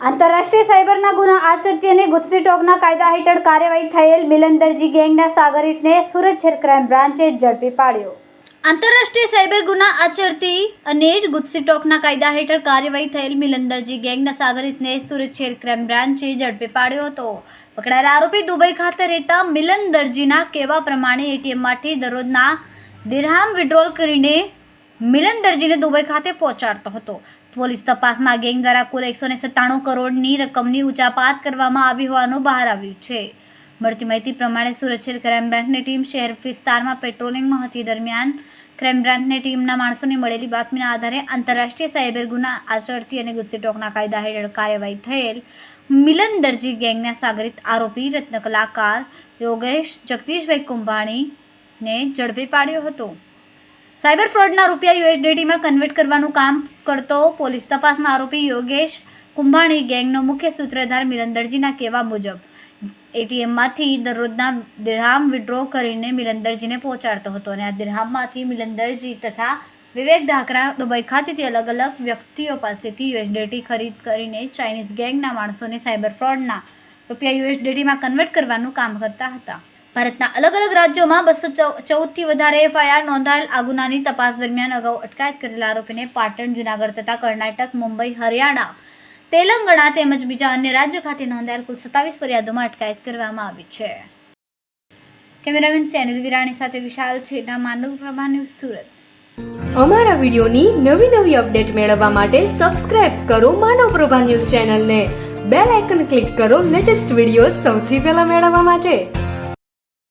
આંતરરાષ્ટ્રીય સાયબરના ગુના આચરતી અને ગુસ્સી ટોકના કાયદા હેઠળ કાર્યવાહી થયેલ મિલનદરજી ગેંગના સાગરિતને સુરત શહેર ક્રાઇમ બ્રાન્ચે ઝડપી પાડ્યો. આંતરરાષ્ટ્રીય સાયબર ગુના આચરતી અને ગુસ્સી ટોકના કાયદા હેઠળ કાર્યવાહી થયેલ મિલંદરજી ગેંગના સાગરિતને સુરત શહેર ક્રાઇમ બ્રાન્ચે ઝડપી પાડ્યો હતો. પકડાયેલા આરોપી દુબઈ ખાતે રહેતા મિલન દરજીના કહેવા પ્રમાણે એટીએમમાંથી દરરોજના દિરહામ વિડ્રોલ કરીને મિલન દરજીને દુબઈ ખાતે પહોંચાડતો હતો. પોલીસ તપાસમાં ગેંગ દ્વારા કુલ એકસો ને સત્તાણું કરોડની રકમની ઉચાપાત કરવામાં આવી હોવાનું બહાર આવ્યું છે. મળતી માહિતી પ્રમાણે સુરત શહેર ક્રાઇમ બ્રાન્ચની ટીમ શહેર વિસ્તારમાં પેટ્રોલિંગમાં હતી દરમિયાન ક્રાઇમ બ્રાન્ચની ટીમના માણસોની મળેલી બાતમીના આધારે આંતરરાષ્ટ્રીય સાયબર ગુના આચરતી અને ગુસ્સીટોકના કાયદા હેઠળ કાર્યવાહી થયેલ મિલન દરજી ગેંગના સાગરિત આરોપી રત્ન કલાકાર યોગેશ જગદીશભાઈ કુંભાણીને ઝડપી પાડ્યો હતો. સાયબર ફ્રોડના રૂપિયા યુએસડીટીમાં કન્વર્ટ કરવાનું કામ કરતો પોલીસ તપાસમાં આરોપી યોગેશ કુંભાણી ગેંગનો મુખ્ય સૂત્રધાર મિલંદરજીના કહેવા મુજબ, એટીએમમાંથી દરરોજના દિરહામ વિડ્રો કરીને મિલંદરજીને પહોંચાડતો હતો અને આ દિરહામમાંથી મિલંદરજી તથા વિવેક ઢાકરા દુબઈ ખાતેથી અલગ અલગ વ્યક્તિઓ પાસેથી યુએસડીટી ખરીદ કરીને ચાઇનીઝ ગેંગના માણસોને સાયબર ફ્રોડના રૂપિયા યુએસડીટીમાં કન્વર્ટ કરવાનું કામ કરતા હતા. ભારતના અલગ અલગ રાજ્યોમાં બસો ચૌદથી વધારે એફઆઈઆર નોંધાયેલ આ ગુનાની તપાસ દરમિયાન અગાઉ અટકાયત કરેલા આરોપીને પાટણ, જુનાગઢ તથા કર્ણાટક, મુંબઈ, હરિયાણા, તેલંગાણા તેમજ બીજા અન્ય રાજ્યો ખાતે નોંધાયેલ કુલ સત્તાવીસ ફરિયાદોમાં અટકાયત કરવામાં આવી છે. કેમેરામેન સેનિલ વિરાણી સાથે વિશાલ છેડા માનવ પ્રભા ન્યૂઝ સુરત. અમારા વિડીયોની નવી નવી અપડેટ મેળવવા માટે સબસ્ક્રાઇબ કરો માનવ પ્રભા ન્યૂઝ ચેનલને. બેલ આઇકન ક્લિક કરો લેટેસ્ટ વીડિયો સૌથી પહેલા મેળવવા માટે.